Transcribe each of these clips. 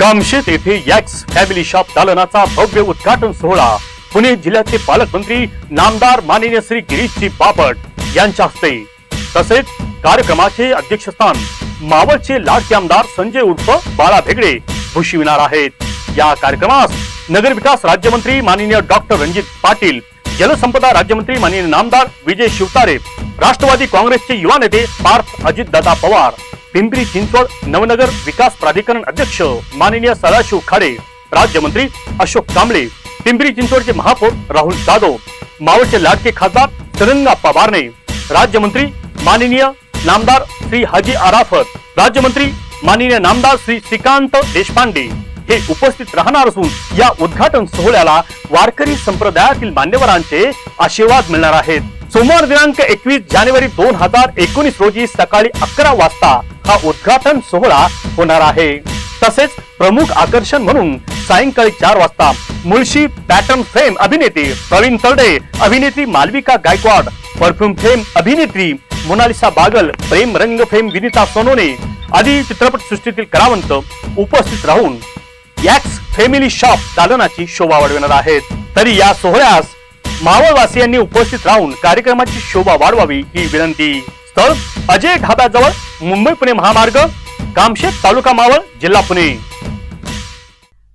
कामशेत येथे यॅक्स family shop दालनाचा भव्य उद्घाटन सोहळा. पुणे जिल्ह्याचे पालकमंत्री नामदार माननीय श्री गिरीशजी बापट यांच्या हस्ते. तसेच कार्यक्रमाचे अध्यक्षस्थान मावळचे लाडके आमदार संजय उर्फ बाळा भेगडे भूषविणार आहेत. या कार्यक्रमास नगरविकास राज्यमंत्री माननीय डॉक्टर रणजित पाटील जलसंपदा राज्यमंत्री माननीय नामदार विजय शिवतारे राष्ट्रवादी काँग्रेसचे युवा नेते पार्थ अजितदादा पवार पिंपरी चिंचवड नवनगर विकास प्राधिकरण अध्यक्ष माननीय सदाशिव खाडे राज्यमंत्री अशोक कांबळे पिंपरी चिंचवडचे महापौर राहुल जाधव मावळचे लाडके खासदार तरंगाप्पा बारणे राज्यमंत्री माननीय नामदार श्री हाजी आराफत राज्यमंत्री माननीय नामदार श्री श्रीकांत देशपांडे हे उपस्थित राहणार असून या उद्घाटन सोहळ्याला वारकरी संप्रदायातील मान्यवरांचे आशीर्वाद मिळणार आहेत. सोमवार दिनांक एकवीस जानेवारी दोन हजार एकोणीस रोजी सकाळी अकरा वाजता हा उद्घाटन सोहळा होणार आहे. तसेच प्रमुख आकर्षण म्हणून सायंकाळी चार वाजता मुळशी पॅटर्न फेम अभिनेते प्रवीण तरडे अभिनेत्री मालविका गायकवाड परफ्यूम फेम अभिनेत्री मोनालिसा बागल प्रेम रंग फेम विनिता सोनोने आदी चित्रपट सृष्टीतील कलावंत उपस्थित राहून यॅक्स फॅमिली शॉप दालनाची शोभा वाढविणार आहेत. तरी या सोहळ्यास मावळवासियांनी उपस्थित राहून कार्यक्रमाची शोभा वाढवावी ही विनंती. स्थळ अजय ढाब्याजवळ मुंबई पुणे महामार्ग कामशेत तालुका मावळ जिल्हा पुणे.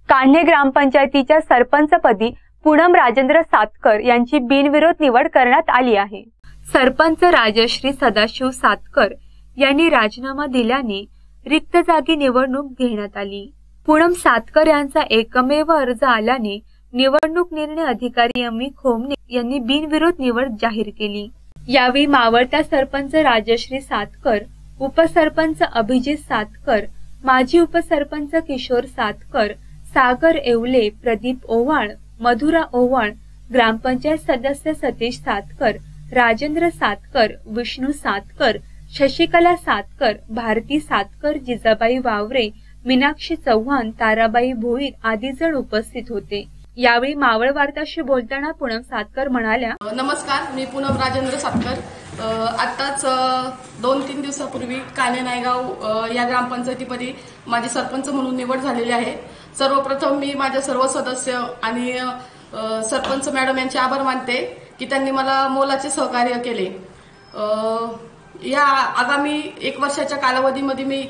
कान्हे ग्रामपंचायतीच्या सरपंचपदी पूनम राजेंद्र सातकर यांची बिनविरोध निवड करण्यात आली आहे. सरपंच राजश्री सदाशिव सातकर यांनी राजीनामा दिल्याने रिक्त जागी निवडणूक घेण्यात आली. पूनम सातकर यांचा एकमेव अर्ज आल्याने निवडणूक निर्णय अधिकारी अमी खोमने यांनी बिनविरोध निवड जाहीर केली. यावेळी मावळत्या सरपंच राजश्री सातकर उपसरपंच अभिजित सातकर माजी उपसरपंच किशोर सातकर सागर येवले प्रदीप ओवाळ मधुरा ओवाळ ग्रामपंचायत सदस्य सतीश सातकर राजेंद्र सातकर विष्णू सातकर शशिकला सातकर भारती सातकर जिजाबाई वावरे मीनाक्षी चव्हाण ताराबाई भोईर आदी जण उपस्थित होते. यावेळी मावळ वार्ताशी बोलताना पूनम सातकर म्हणाल्या नमस्कार मी पूनम राजेंद्र सातकर. आत्ताच दोन तीन दिवसापूर्वी काने नायगाव या ग्रामपंचायतीपदी माझी सरपंच म्हणून निवड झालेली आहे. सर्वप्रथम मी माझ्या सर्व सदस्य आणि सरपंच मॅडम यांचे आभार मानते की त्यांनी मला मोलाचे सहकार्य केले. या आगामी एक वर्षाच्या कालावधीमध्ये मी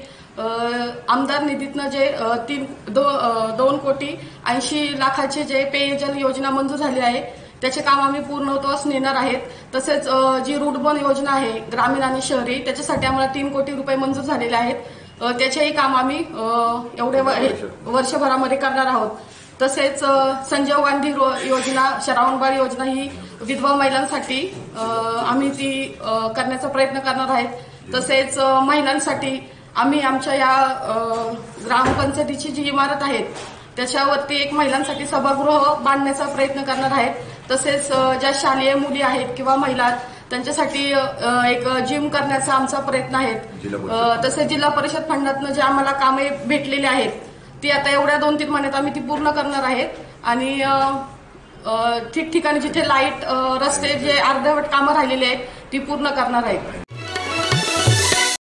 आमदार निधीतनं जे तीन दो, दोन कोटी ऐंशी लाखाचे जे पेयजल योजना मंजूर झाली आहे त्याचे काम आम्ही पूर्णत्वास नेणार आहेत. तसेच जी रूटबन योजना आहे ग्रामीण आणि शहरी त्याच्यासाठी आम्हाला तीन कोटी रुपये मंजूर झालेले आहेत. त्याचेही काम आम्ही एवढे व- वर्षभरामध्ये करणार आहोत. तसेच संजीव गांधी योजना श्रावणबाळ योजना ही विधवा महिलांसाठी आम्ही ती करण्याचा प्रयत्न करणार आहेत. तसेच महिलांसाठी आम्ही आमच्या या ग्रामपंचायतीची जी इमारत आहे त्याच्यावरती एक महिलांसाठी सभागृह बांधण्याचा प्रयत्न करणार आहेत. तसेच ज्या शालेय मुली आहेत किंवा महिला त्यांच्यासाठी एक जिम करण्याचा आमचा प्रयत्न आहे. तसेच जिल्हा परिषद फंडातनं जे आम्हाला कामे भेटलेली आहेत ती आता एवढ्या दोन तीन महिन्यात आम्ही ती पूर्ण करणार आहेत. आणि ठिकठिकाणी जिथे लाइट रस्ते जे अर्धवट कामं राहिलेली आहेत ती पूर्ण करणार आहेत.